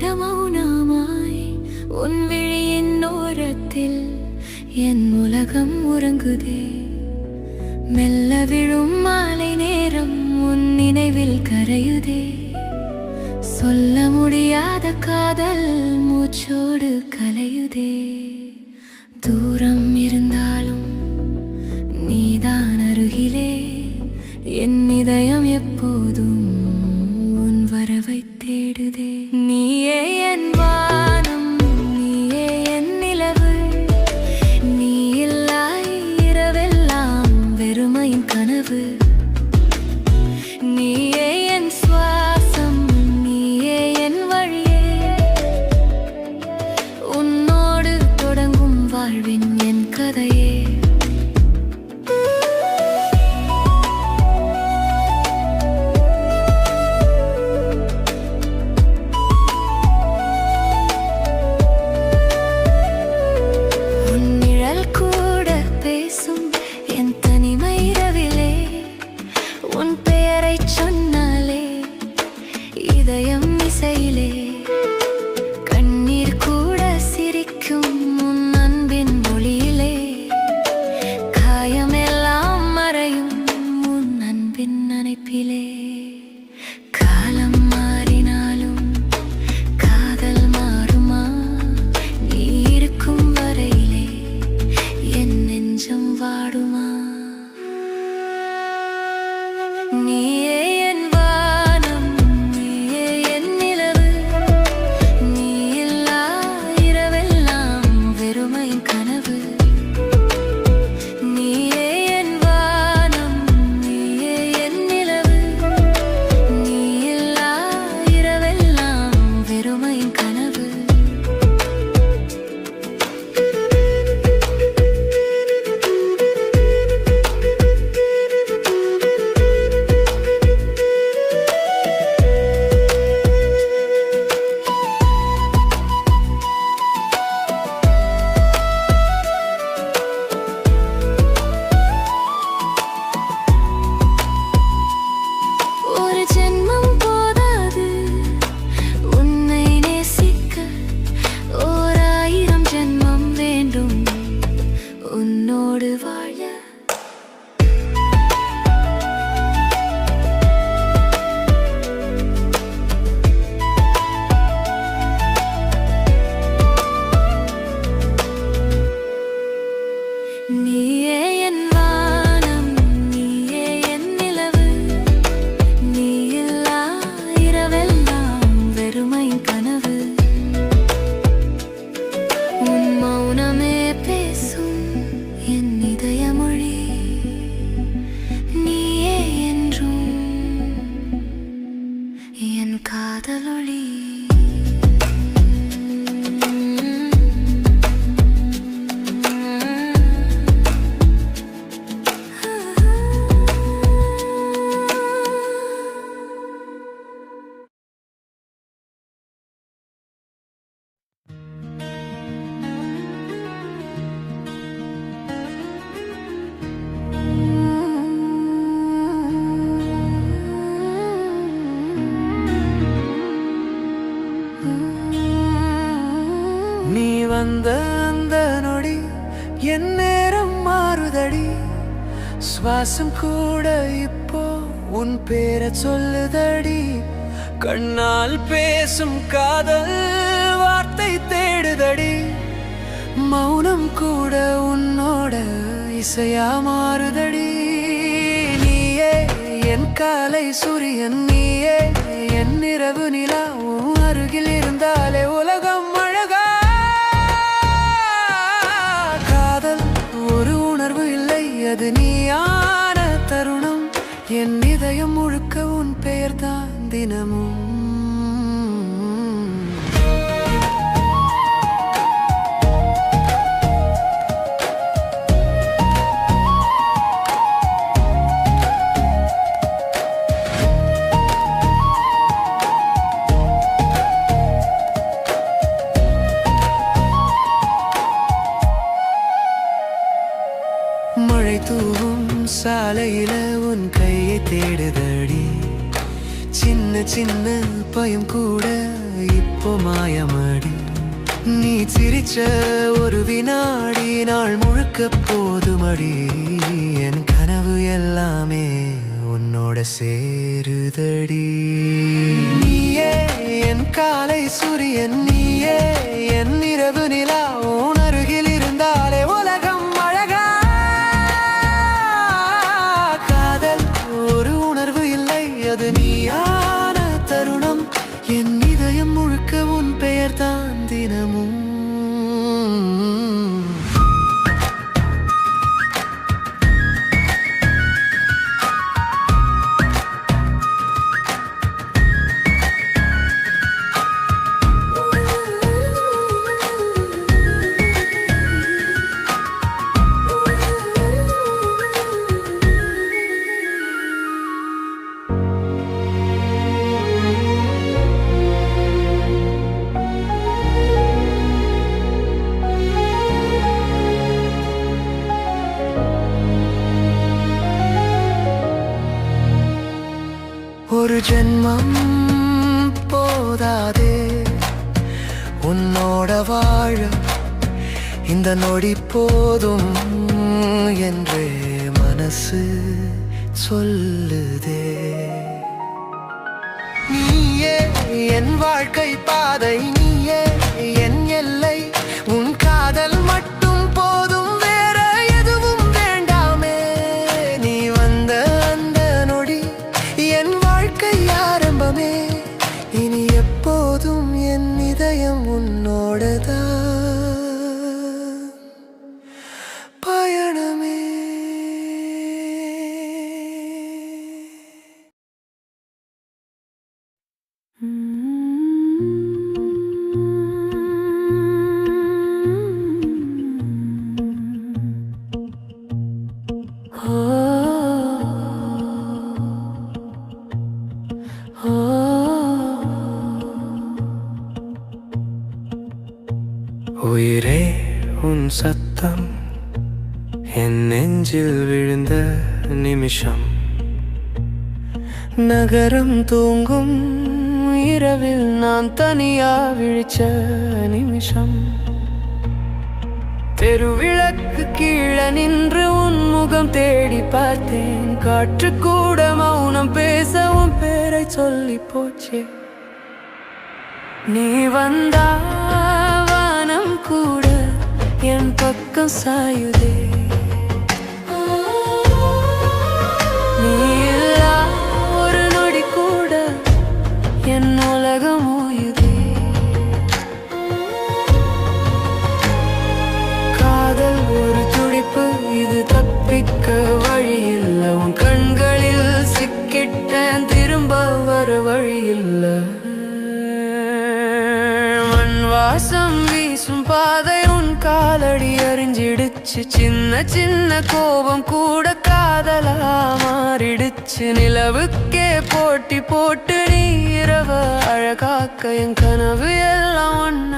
கூட மௌனமாய் உன் விழியின் ஓரத்தில் என் உலகம் உறங்குதே. மெல்ல விழும் மாலை நேரம் உன் நினைவில் கரையுதே. சொல்ல முடியாத காதல் மூச்சோடு கலையுதே. தூரம் இருந்தாலும் நீதான் அருகிலே. என் இதயம் எப்போதும் உன் வரவை தேடுதே. சுவாசம் கூட இப்போ உன் பேரை சொல்லுதடி. கண்ணால் பேசும் காதல் வார்த்தை தேடுதடி. மௌனம் கூட உன்னோட இசையா மாறுதடி. நீயே என் காலை சூரியன் நீயே என் இரவு நிலா உன் அருகில் இருந்தாலே உலகம் அழகா. காதல் ஒரு உணர்வு இல்லை அது நீயா? என் இதயம் முழுக்க உன் பெயர்தான் தினமும். மழை தூவும் சாலையில உன் கையை தேடுதடி. சின்ன சின்ன பயம் கூட இப்போ மாயமடி. நீ சிரிச்ச ஒரு வினாடி நாள் முழுக்க போதுமடி. என் கனவு எல்லாமே உன்னோட சேருதடி. நீயே என் காலை சூரியன் நீயே என் இரவு நிலா ஒரு ஜென்மம் போதாதே. உன்னோட வாழ இந்த நொடி போதும் என்றே மனசு சொல்லுதே. நீயே என் வாழ்க்கை பாதை நீயே என் சத்தம். என் நெஞ்சில் விழுந்த நிமிஷம். நகரம் தூங்கும் இரவில் நான் தனியா விழிச்ச நிமிஷம். தெருவிளக்கு கீழே நின்று உன் முகம் தேடி பார்த்தேன். காற்று கூட மௌனம் பேசவும் பேரை சொல்லி போச்சே. நீ வந்தா என் பக்கம் சாயுதே. நீ இல்லா ஒரு நொடி கூட என் உலகம் ஓயுதே. காதல் ஒரு துடிப்பு இது தப்பிக்க வழியில்ல உன் கண்களில் சிக்கிட்டேன் திரும்ப வர மண் வாசம் வீசும் பாதை காலடி அறிஞ்சிடுச்சு சின்ன சின்ன கோபம் கூட காதலா மாறிடுச்சு. நிலவுக்கே போட்டி போட்டு நீரவ அழகாக்க என் கனவு எல்லாம் ஒன்ன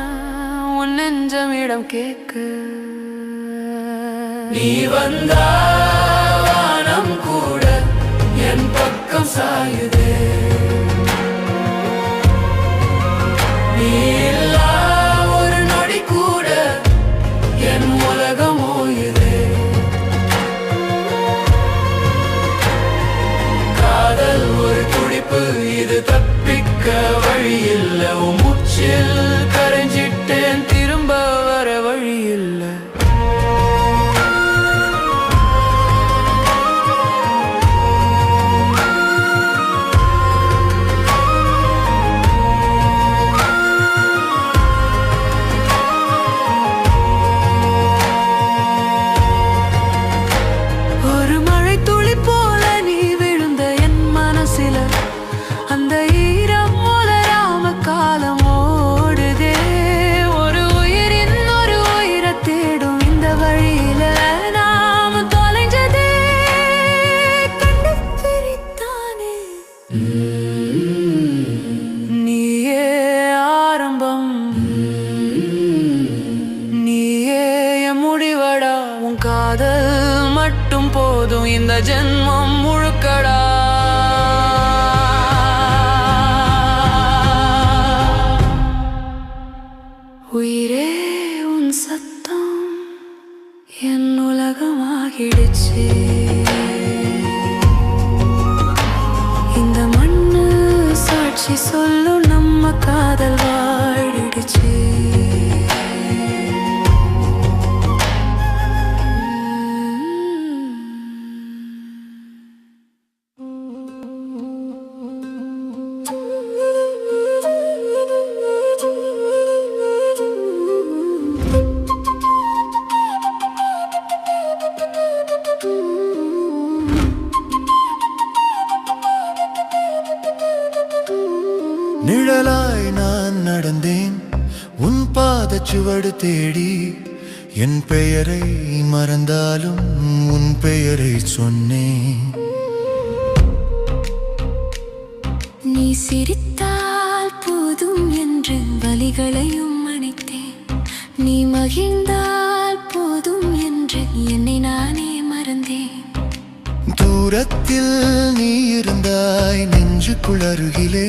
உன் நெஞ்சமிடம் கேக்கு நீ வந்தா வானம் கூட என் பக்கம் சாயுதே. உன் ஜென்மம் முழுக்கடா உயிரே உன் சத்தம் என் உலகமாகிடுச்சு இந்த மண்ணு சாட்சி சொல்லும் நம்ம காதல்வா பாதச்சுவடு தேடி என் பெயரை மறந்தாலும் உன் பெயரை சொன்னேன். நீ சிரித்தால் போதும் என்று வலிகளையும் அணைத்தேன். நீ மகிழ்ந்தால் போதும் என்று என்னை நானே மறந்தேன். தூரத்தில் நீ இருந்தாய் நெஞ்சுக்குள் அருகிலே.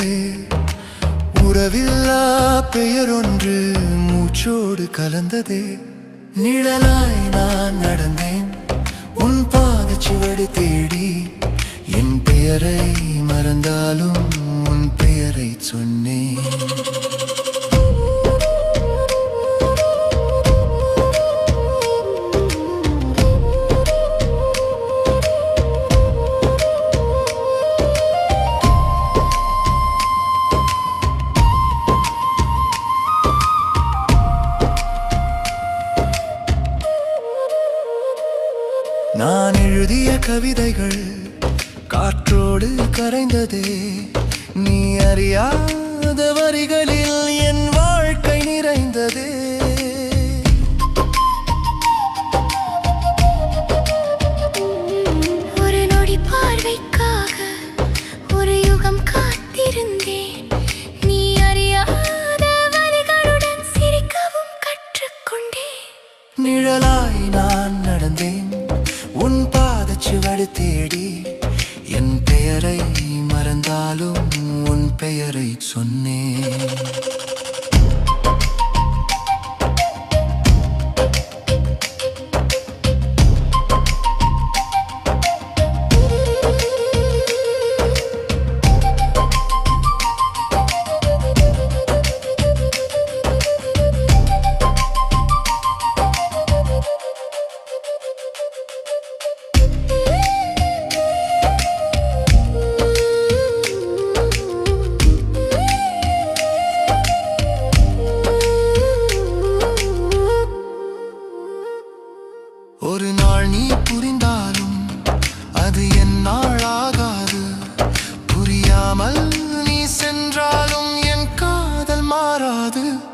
உறவில்லா பெயர் ஒன்று மூச்சோடு கலந்ததே. நிழலாய் நான் நடந்தேன் உன் பாதச்சுவடு தேடி. என் பெயரை மறந்தாலும் உன் பெயரை சொன்னேன். காற்றோடு கரைந்ததே. நீ அறியாத வரிகளில் என் வாழ்க்கை நிறைந்ததே. ஒரு நொடி பார்வைக்காக ஒரு யுகம் காத்திருந்தேன். நீ அறியாத வரிகளுடன் சிரிக்கவும் கற்றுக்கொண்டேன். நிழலாய் நான் நடந்தேன். உன் பாதச்சுவடு தேடி மறந்தாலும் உன் பெயரை சொன்னேன். another